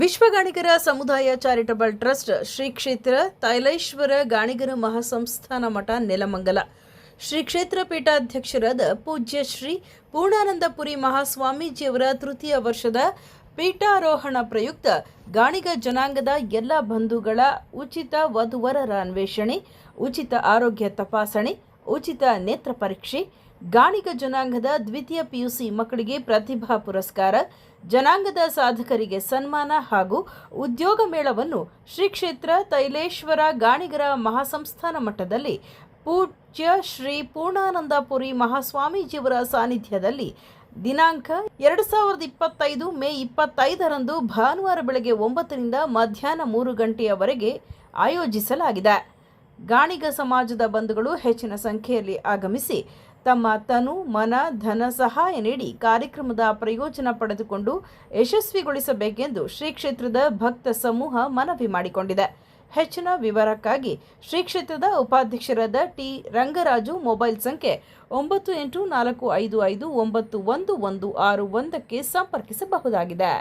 ವಿಶ್ವ ಗಾಣಿಗರ ಸಮುದಾಯ charitable trust Shri ಕ್ಷೇತ್ರ ತೈಲೇಶ್ವರ ಗಾಣಿಗರ ಮಹಾಸಂಸ್ಥಾನ ಮಠ ನೆಲಮಂಗಲ. ಶ್ರೀ ಕ್ಷೇತ್ರ ಪೀಠಾಧ್ಯಕ್ಷರಾದ ಪೂಜ್ಯ ಶ್ರೀ ಪೂರ್ಣಾನಂದಪುರಿ ಮಹಾಸ್ವಾಮೀಜಿಯವರ ತೃತೀಯ ವರ್ಷದ ಪೀಠಾರೋಹಣ ಪ್ರಯುಕ್ತ ಗಾಣಿಗ ಜನಾಂಗದ ಎಲ್ಲ ಬಂಧುಗಳ ಉಚಿತ ವಧುವರರ ಅನ್ವೇಷಣೆ, ಉಚಿತ ಆರೋಗ್ಯ ತಪಾಸಣೆ, ಉಚಿತ ನೇತ್ರ ಪರೀಕ್ಷೆ, ಗಾಣಿಗ ಜನಾಂಗದ ದ್ವಿತೀಯ ಪಿಯುಸಿ ಮಕ್ಕಳಿಗೆ ಪ್ರತಿಭಾ ಪುರಸ್ಕಾರ ಜನಾಂಗದ ಸಾಧಕರಿಗೆ ಸನ್ಮಾನ ಹಾಗೂ ಉದ್ಯೋಗ ಮೇಳವನ್ನು ಶ್ರೀ ಕ್ಷೇತ್ರ ತೈಲೇಶ್ವರ ಗಾಣಿಗರ ಮಹಾಸಂಸ್ಥಾನ ಮಟ್ಟದಲ್ಲಿ ಪೂಜ್ಯ ಶ್ರೀ ಪೂರ್ಣಾನಂದಪುರಿ ಮಹಾಸ್ವಾಮೀಜಿಯವರ ಸಾನ್ನಿಧ್ಯದಲ್ಲಿ ದಿನಾಂಕ ಎರಡು ಸಾವಿರದ ಇಪ್ಪತ್ತೈದು ಮೇ ಇಪ್ಪತ್ತೈದರಂದು ಭಾನುವಾರ ಬೆಳಗ್ಗೆ ಒಂಬತ್ತರಿಂದ ಮಧ್ಯಾಹ್ನ ಮೂರು ಗಂಟೆಯವರೆಗೆ ಆಯೋಜಿಸಲಾಗಿದೆ. ಗಾಣಿಗ ಸಮಾಜದ ಬಂಧುಗಳು ಹೆಚ್ಚಿನ ಸಂಖ್ಯೆಯಲ್ಲಿ ಆಗಮಿಸಿ ತಮ್ಮ ತನು, ಮನ, ಧನ ಸಹಾಯ ನೀಡಿ ಕಾರ್ಯಕ್ರಮದ ಪ್ರಯೋಜನ ಪಡೆದುಕೊಂಡು ಯಶಸ್ವಿಗೊಳಿಸಬೇಕೆಂದು ಶ್ರೀ ಕ್ಷೇತ್ರದ ಭಕ್ತ ಸಮೂಹ ಮನವಿ ಮಾಡಿಕೊಂಡಿದೆ. ಹೆಚ್ಚಿನ ವಿವರಕ್ಕಾಗಿ ಶ್ರೀ ಕ್ಷೇತ್ರದ ಉಪಾಧ್ಯಕ್ಷರಾದ ಟಿ. ರಂಗರಾಜು ಮೊಬೈಲ್ ಸಂಖ್ಯೆ ಒಂಬತ್ತು ಎಂಟು ನಾಲ್ಕು ಐದು ಐದು ಒಂಬತ್ತು ಒಂದು ಒಂದು ಆರು ಒಂದಕ್ಕೆ ಸಂಪರ್ಕಿಸಬಹುದಾಗಿದೆ.